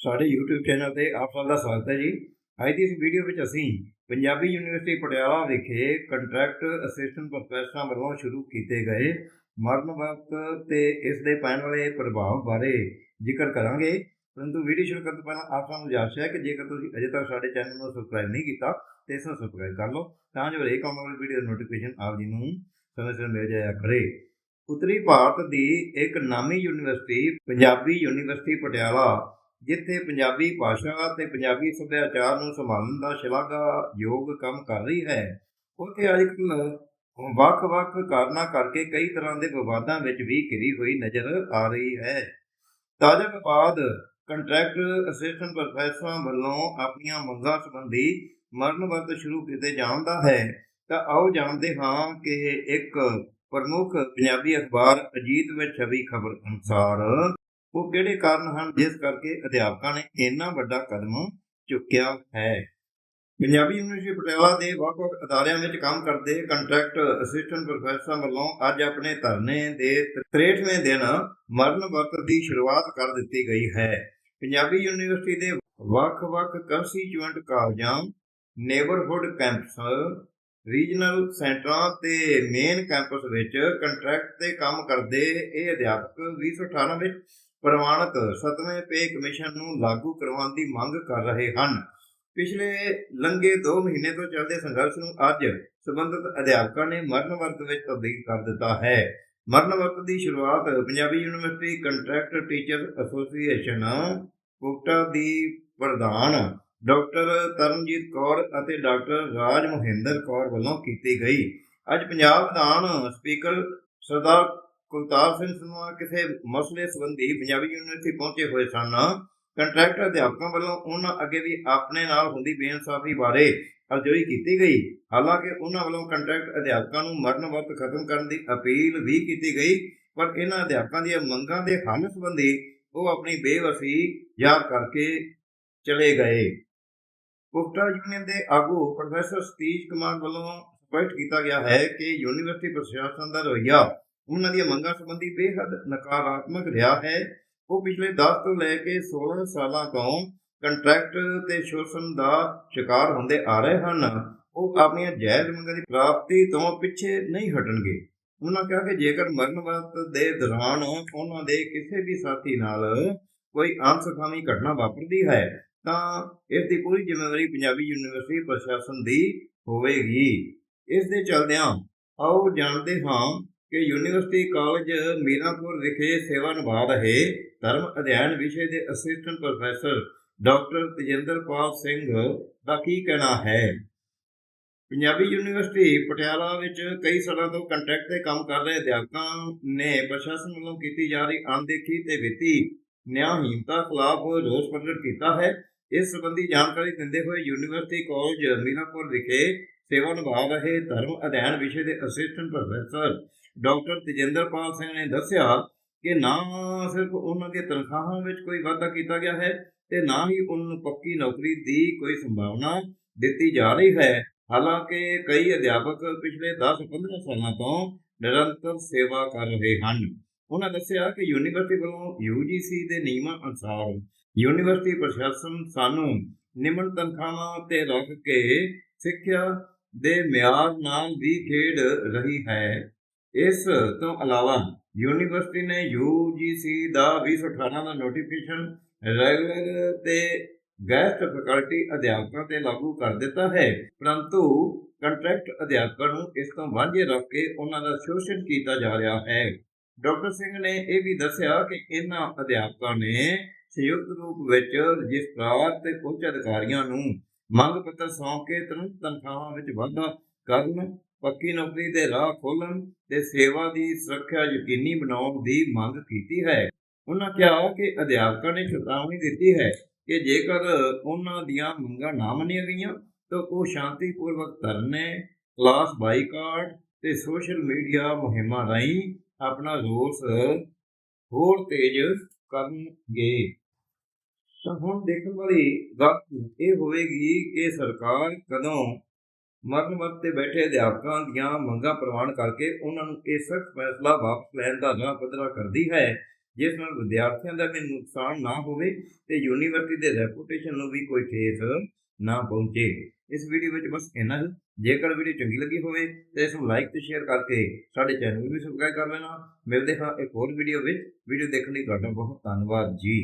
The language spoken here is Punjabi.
ਸਾਡੇ YouTube ਚੈਨਲ ਤੇ ਆਪ ਸਭ ਦਾ ਸਵਾਗਤ ਹੈ ਜੀ। ਅੱਜ ਦੀ ਇਸ ਵੀਡੀਓ ਵਿੱਚ ਅਸੀਂ ਪੰਜਾਬੀ ਯੂਨੀਵਰਸਿਟੀ ਪਟਿਆਲਾ ਵਿਖੇ ਕੰਟਰੈਕਟ ਅਸਿਸਟੈਂਟ ਪ੍ਰੋਫੈਸਰਾਂ ਵੱਲੋਂ ਸ਼ੁਰੂ ਕੀਤੇ ਗਏ ਮਰਨ ਵਕਤ ਤੇ ਇਸ ਦੇ ਪੈਣ ਵਾਲੇ ਪ੍ਰਭਾਵ ਬਾਰੇ ਜ਼ਿਕਰ ਕਰਾਂਗੇ। ਪਰੰਤੂ ਵੀਡੀਓ ਸ਼ੁਰੂ ਕਰਨ ਤੋਂ ਪਹਿਲਾਂ ਆਪ ਸਭ ਨੂੰ ਗੁਜ਼ਾਰਿਸ਼ ਹੈ ਕਿ ਜੇਕਰ ਤੁਸੀਂ ਅਜੇ ਤੱਕ ਸਾਡੇ ਚੈਨਲ ਨੂੰ ਸਬਸਕ੍ਰਾਈਬ ਨਹੀਂ ਕੀਤਾ, ਤੇ ਇਸ ਨੂੰ ਸਬਸਕ੍ਰਾਈਬ ਕਰ ਲਓ, ਤਾਂ ਜੋ ਹਰੇਕ ਆਉਣ ਵਾਲੀ ਵੀਡੀਓ ਦਾ ਨੋਟੀਫਿਕੇਸ਼ਨ ਆਪ ਜੀ ਨੂੰ ਸਮੇਂ ਸਿਰ ਮਿਲ ਜਾਇਆ ਕਰੇ। ਉੱਤਰੀ ਭਾਰਤ ਦੀ ਇੱਕ ਨਾਮੀ ਯੂਨੀਵਰਸਿਟੀ ਪੰਜਾਬੀ ਯੂਨੀਵਰਸਿਟੀ ਪਟਿਆਲਾ ਜਿੱਥੇ ਪੰਜਾਬੀ ਭਾਸ਼ਾ ਤੇ ਪੰਜਾਬੀ ਸੱਭਿਆਚਾਰ ਨੂੰ ਸੰਭਾਲਣ ਦਾ ਸ਼ਲਾਘਾਯੋਗ ਕੰਮ ਕਰ ਰਹੀ ਹੈ, ਉੱਥੇ ਅੱਜ ਕੱਲ੍ਹ ਵੱਖ-ਵੱਖ ਕਾਰਨਾਂ ਕਰਕੇ ਕਈ ਤਰ੍ਹਾਂ ਦੇ ਵਿਵਾਦਾਂ ਵਿੱਚ ਵੀ ਘਿਰੀ ਹੋਈ ਨਜ਼ਰ ਆ ਰਹੀ ਹੈ। ਤਾਜ਼ਾ ਵਿਵਾਦ ਕੰਟਰੈਕਟ ਅਸਿਸਟੈਂਟ ਪ੍ਰੋਫੈਸਰਾਂ ਵੱਲੋਂ ਆਪਣੀਆਂ ਮੰਗਾਂ ਸੰਬੰਧੀ ਮਰਨ ਵਰਤ ਸ਼ੁਰੂ ਕੀਤੇ ਜਾਣ ਦਾ ਹੈ। ਤਾਂ ਆਓ ਜਾਣਦੇ ਹਾਂ ਕਿ ਇੱਕ ਪ੍ਰਮੁੱਖ ਪੰਜਾਬੀ ਅਖਬਾਰ ਅਜੀਤ ਵਿੱਚ ਛਵੀ ਖਬਰ ਅਨੁਸਾਰ ਉਹ ਕਿਹੜੇ ਕਾਰਨ ਹਨ? ਜਿਸ ਕਰਕੇ ਅਧਿਆਪਕਾਂ ਨੇ ਇੰਨਾ ਵੱਡਾ ਕਦਮ ਚੁੱਕਿਆ ਹੈ। ਪੰਜਾਬੀ ਯੂਨੀਵਰਸਿਟੀ ਪਟਿਆਲਾ ਦੇ ਵੱਖ-ਵੱਖ ਅਦਾਰਿਆਂ ਵਿੱਚ ਕੰਮ ਕਰਦੇ ਕੰਟਰੈਕਟ ਅਸਿਸਟੈਂਟ ਪ੍ਰੋਫੈਸਰਾਂ ਵੱਲੋਂ ਅੱਜ ਆਪਣੇ ਧਰਨੇ ਦੇ 63ਵੇਂ ਦਿਨ ਮਰਨ ਵਰਤ ਦੀ ਸ਼ੁਰੂਆਤ ਕਰ ਦਿੱਤੀ ਗਈ ਹੈ। ਪੰਜਾਬੀ ਯੂਨੀਵਰਸਿਟੀ ਦੇ ਵੱਖ-ਵੱਖ ਕੰਸਟੀਚੁਐਂਟ ਕਾਲਜਾਂ ਨੇਬਰਹੁੱਡ ਕੈਂਪਸ ਰੀਜਨਲ ਸੈਂਟਰਾਂ ਤੇ ਮੇਨ ਕੈਂਪਸ ਵਿੱਚ ਕੰਟਰੈਕਟ ਤੇ ਕੰਮ ਕਰਦੇ ਇਹ ਅਧਿਆਪਕ 2018 ਵਿੱਚ ਪ੍ਰਮਾਣਿਤ 7ਵੇਂ ਪੇ ਕਮਿਸ਼ਨ ਨੂੰ ਲਾਗੂ ਕਰਵਾਉਣ ਦੀ ਮੰਗ ਕਰ ਰਹੇ ਹਨ। ਪਿਛਲੇ ਲੰਘੇ 2 ਮਹੀਨੇ ਤੋਂ ਚੱਲਦੇ ਸੰਘਰਸ਼ ਨੂੰ ਅੱਜ ਸਬੰਧਤ ਅਧਿਆਪਕਾਂ ਨੇ ਮਰਨ ਵਰਤ ਵਿੱਚ ਤਬਦੀਲ ਕਰ ਦਿੱਤਾ ਹੈ। ਮਰਨ ਵਰਤ ਦੀ ਸ਼ੁਰੂਆਤ Punjabi university contract teacher association quota ਦੀ ਪ੍ਰਧਾਨ ਡਾਕਟਰ ਤਰਨਜੀਤ ਕੌਰ ਅਤੇ ਡਾਕਟਰ ਰਾਜ ਮਹਿੰਦਰ ਕੌਰ ਵੱਲੋਂ ਕੀਤੀ ਗਈ। ਅੱਜ ਪੰਜਾਬ ਵਿਧਾਨ ਸਪੀਕਰ ਸਰਦਾਰ ਕੁਲਤਾਰ ਸਿੰਘ ਸੰਧਵਾ ਕਿਸੇ ਮਸਲੇ ਸੰਬੰਧੀ ਪੰਜਾਬੀ ਯੂਨੀਵਰਸਿਟੀ ਪਹੁੰਚੇ ਹੋਏ ਸਨ। ਕੰਟਰੈਕਟ ਅਧਿਆਪਕਾਂ ਵੱਲੋਂ ਉਹਨਾਂ ਅੱਗੇ ਵੀ ਆਪਣੇ ਨਾਲ ਹੁੰਦੀ ਬੇਇਨਸਾਫੀ ਬਾਰੇ ਅਰਜ਼ੋਈ ਕੀਤੀ ਗਈ। ਹਾਲਾਂਕਿ ਉਹਨਾਂ ਵੱਲੋਂ ਕੰਟਰੈਕਟ ਅਧਿਆਪਕਾਂ ਨੂੰ ਮਰਨ ਵਰਤ ਖਤਮ ਕਰਨ ਦੀ ਅਪੀਲ ਵੀ ਕੀਤੀ ਗਈ, ਪਰ ਇਹਨਾਂ ਅਧਿਆਪਕਾਂ ਦੀਆਂ ਮੰਗਾਂ ਦੇ ਹੱਲ ਸੰਬੰਧੀ ਉਹ ਆਪਣੀ ਬੇਵਸੀ ਯਾਦ ਕਰਕੇ ਚਲੇ ਗਏ। ਕੁਕਟਾ ਯੂਨੀਅਨ ਦੇ ਆਗੂ ਪ੍ਰੋਫੈਸਰ ਸਤੀਸ਼ ਕੁਮਾਰ ਵੱਲੋਂ ਸਪਸ਼ਟ ਕੀਤਾ ਗਿਆ ਹੈ ਕਿ ਯੂਨੀਵਰਸਿਟੀ ਪ੍ਰਸ਼ਾਸਨ ਦਾ ਰਵੱਈਆ ਉਹਨਾਂ ਦੀਆਂ ਮੰਗਾਂ ਸੰਬੰਧੀ ਬੇਹੱਦ ਨਕਾਰਾਤਮਕ ਰਿਹਾ ਹੈ। ਉਹ ਪਿਛਲੇ 10 ਤੋਂ ਲੈ ਕੇ 16 ਸਾਲਾਂ ਤੋਂ ਕੰਟਰੈਕਟ ਤੇ ਸ਼ੋਸ਼ਣ ਦਾ ਸ਼ਿਕਾਰ ਹੁੰਦੇ ਆ ਰਹੇ ਹਨ। ਉਹ ਆਪਣੀਆਂ ਜਾਇਜ਼ ਮੰਗਾਂ ਦੀ ਪ੍ਰਾਪਤੀ ਤੋਂ ਪਿੱਛੇ ਨਹੀਂ ਹਟਣਗੇ। ਉਹਨਾਂ ਕਿਹਾ ਕਿ ਜੇਕਰ ਮਰਨ ਵਕਤ ਦੇ ਦੌਰਾਨ ਉਹਨਾਂ ਦੇ ਕਿਸੇ ਵੀ ਸਾਥੀ ਨਾਲ ਕੋਈ ਅਣਸੁਖਾਵੀ ਘਟਨਾ ਵਾਪਰਦੀ ਹੈ, ਤਾਂ ਇਸ ਦੀ ਪੂਰੀ ਜ਼ਿੰਮੇਵਾਰੀ ਪੰਜਾਬੀ ਯੂਨੀਵਰਸਿਟੀ ਪ੍ਰਸ਼ਾਸਨ ਦੀ ਹੋਵੇਗੀ। ਇਸ ਦੇ ਚਲਦਿਆਂ ਆਓ ਜਾਣਦੇ ਹਾਂ ਕਿ ਯੂਨੀਵਰਸਿਟੀ ਕਾਲਜ ਮੀਰਾਂਪੁਰ ਵਿਖੇ ਸੇਵਾ ਨਿਭਾ ਰਹੇ ਧਰਮ ਅਧਿਐਨ ਵਿਸ਼ੇ ਦੇ assistant professor doctor Tejinderpal Singh ਦਾ ਕੀ ਕਹਿਣਾ ਹੈ? ਪੰਜਾਬੀ ਯੂਨੀਵਰਸਿਟੀ ਪਟਿਆਲਾ ਵਿੱਚ ਕਈ ਸਾਲਾਂ ਤੋਂ ਕੰਟਰੈਕਟ ਤੇ ਕੰਮ ਕਰ ਰਹੇ ਅਧਿਆਪਕਾਂ ਨੇ ਪ੍ਰਸ਼ਾਸਨ ਵੱਲੋਂ ਕੀਤੀ ਜਾ ਰਹੀ ਅਣਦੇਖੀ ਤੇ ਵਿੱਤੀ ਨਿਆਂਹੀਨਤਾ ਖਿਲਾਫ ਰੋਸ ਪ੍ਰਗਟ ਕੀਤਾ ਹੈ। ਇਸ ਸੰਬੰਧੀ ਜਾਣਕਾਰੀ ਦਿੰਦੇ ਹੋਏ ਯੂਨੀਵਰਸਿਟੀ ਕਾਲਜ ਮੀਰਾਂਪੁਰ ਵਿਖੇ ਸੇਵਾ ਨਿਭਾ ਰਹੇ ਧਰਮ ਅਧਿਐਨ ਵਿਸ਼ੇ ਦੇ assistant professor doctor Tejinderpal Singh ਨੇ ਦੱਸਿਆ ਕਿ ਨਾ ਸਿਰਫ ਉਹਨਾਂ ਦੀਆਂ ਤਨਖਾਹਾਂ ਵਿੱਚ ਕੋਈ ਵਾਧਾ ਕੀਤਾ ਗਿਆ ਹੈ ਤੇ ਨਾ ਹੀ ਉਹਨਾਂ ਨੂੰ ਪੱਕੀ ਨੌਕਰੀ ਦੀ ਕੋਈ ਸੰਭਾਵਨਾ ਦਿੱਤੀ ਜਾ ਰਹੀ ਹੈ। ਹਾਲਾਂਕਿ ਕਈ ਅਧਿਆਪਕ ਪਿਛਲੇ 10-15 ਸਾਲਾਂ ਤੋਂ ਨਿਰੰਤਰ ਸੇਵਾ ਕਰ ਰਹੇ ਹਨ। ਉਹਨਾਂ ਦੱਸਿਆ ਕਿ ਯੂਨੀਵਰਸਿਟੀ ਵੱਲੋਂ UGC ਦੇ ਨਿਯਮਾਂ ਅਨੁਸਾਰ ਯੂਨੀਵਰਸਿਟੀ ਪ੍ਰਸ਼ਾਸਨ ਸਾਨੂੰ ਨਿਮਨ ਤਨਖਾਹਾਂ ਤੇ ਰੱਖ ਕੇ ਸਿੱਖਿਆ ਦੇ ਮਿਆਰ ਨਾਲ ਵੀ ਖੇਡ ਰਹੀ ਹੈ। ਇਸ ਤੋਂ ਇਲਾਵਾ ਯੂਨੀਵਰਸਿਟੀ ਨੇ UGC ਦਾ 2018 ਦਾ ਨੋਟੀਫਿਕੇਸ਼ਨ ਰੈਗੂਲਰ ਤੇ ਗੈਸਟ ਫੈਕਲਟੀ ਅਧਿਆਪਕਾਂ ਤੇ ਲਾਗੂ ਕਰ ਦਿੱਤਾ ਹੈ। ਪਰੰਤੂ ਕੰਟਰੈਕਟ ਅਧਿਆਪਕਾਂ ਨੂੰ ਇਸ ਤੋਂ ਵਾਂਝੇ ਰੱਖ ਕੇ ਉਹਨਾਂ ਦਾ ਸ਼ੋਸ਼ਣ ਕੀਤਾ ਜਾ ਰਿਹਾ ਹੈ। ਡਾਕਟਰ ਸਿੰਘ ਨੇ ਇਹ ਵੀ ਦੱਸਿਆ ਕਿ ਇਹਨਾਂ ਅਧਿਆਪਕਾਂ ਨੇ ਸੰਯੁਕਤ ਰੂਪ ਵਿੱਚ ਰਜਿਸਟਰਾਰ ਤੇ ਉੱਚ ਅਧਿਕਾਰੀਆਂ ਨੂੰ ਮੰਗ ਪੱਤਰ ਸੌਂਪ ਕੇ ਤੁਰੰਤ ਤਨਖਾਹਾਂ ਵਿੱਚ ਵਾਧਾ ਕਰਨ ਪੱਕੀ ਨੌਕਰੀ ਦੇ ਰਾਹ ਖੋਲ੍ਹਣ ਤੇ ਸੇਵਾ ਦੀ ਸੁਰੱਖਿਆ ਯਕੀਨੀ ਬਣਾਉਣ ਦੀ ਮੰਗ ਕੀਤੀ ਹੈ। ਉਹਨਾਂ ਕਿਹਾ ਕਿ ਅਧਿਆਪਕਾਂ ਨੇ ਚੇਤਾਵਨੀ ਦਿੱਤੀ ਹੈ ਕਿ ਜੇਕਰ ਉਹਨਾਂ ਦੀਆਂ ਮੰਗਾਂ ਨਾ ਮੰਨੀਆਂ ਗਈਆਂ ਤਾਂ ਉਹ ਸ਼ਾਂਤੀਪੂਰਵਕ ਧਰਨੇ, ਕਲਾਸ ਬਾਈਕਾਟ ਤੇ ਸੋਸ਼ਲ ਮੀਡੀਆ ਮੁਹਿੰਮਾਂ ਰਾਹੀਂ ਆਪਣਾ ਰੋਸ ਹੋਰ ਤੇਜ਼ ਕਰਨਗੇ। ਤਾਂ ਹੁਣ ਦੇਖਣ ਵਾਲੀ ਗੱਲ ਇਹ ਹੋਵੇਗੀ ਕਿ ਸਰਕਾਰ ਕਦੋਂ ਮਰਨ ਵਰਤ ਤੇ ਬੈਠੇ ਅਧਿਆਪਕਾਂ ਦੀਆਂ ਮੰਗਾਂ ਪ੍ਰਵਾਨ ਕਰਕੇ ਉਹਨਾਂ ਨੂੰ ਇਹ ਸਖਤ ਫੈਸਲਾ ਵਾਪਸ ਲੈਣ ਦਾ ਰਾਹ ਪੱਧਰਾ ਕਰਦੀ ਹੈ, ਜਿਸ ਨਾਲ ਵਿਦਿਆਰਥੀਆਂ ਦਾ ਵੀ ਨੁਕਸਾਨ ਨਾ ਹੋਵੇ ਤੇ ਯੂਨੀਵਰਸਿਟੀ ਦੇ ਰੈਪੂਟੇਸ਼ਨ ਨੂੰ ਵੀ ਕੋਈ ਠੇਸ ਨਾ ਪਹੁੰਚੇ। ਇਸ ਵੀਡੀਓ ਵਿੱਚ ਬਸ ਇੰਨਾ ਹੀ। ਜੇਕਰ ਵੀਡੀਓ ਚੰਗੀ ਲੱਗੀ ਹੋਵੇ ਤੇ ਇਸ ਨੂੰ ਲਾਈਕ ਤੇ ਸ਼ੇਅਰ ਕਰਕੇ ਸਾਡੇ ਚੈਨਲ ਨੂੰ ਵੀ ਸਬਸਕ੍ਰਾਈਬ ਕਰ ਲੈਣਾ। ਮਿਲਦੇ ਹਾਂ ਇੱਕ ਹੋਰ ਵੀਡੀਓ ਵਿੱਚ। ਵੀਡੀਓ ਦੇਖਣ ਲਈ ਤੁਹਾਡਾ ਬਹੁਤ ਧੰਨਵਾਦ ਜੀ।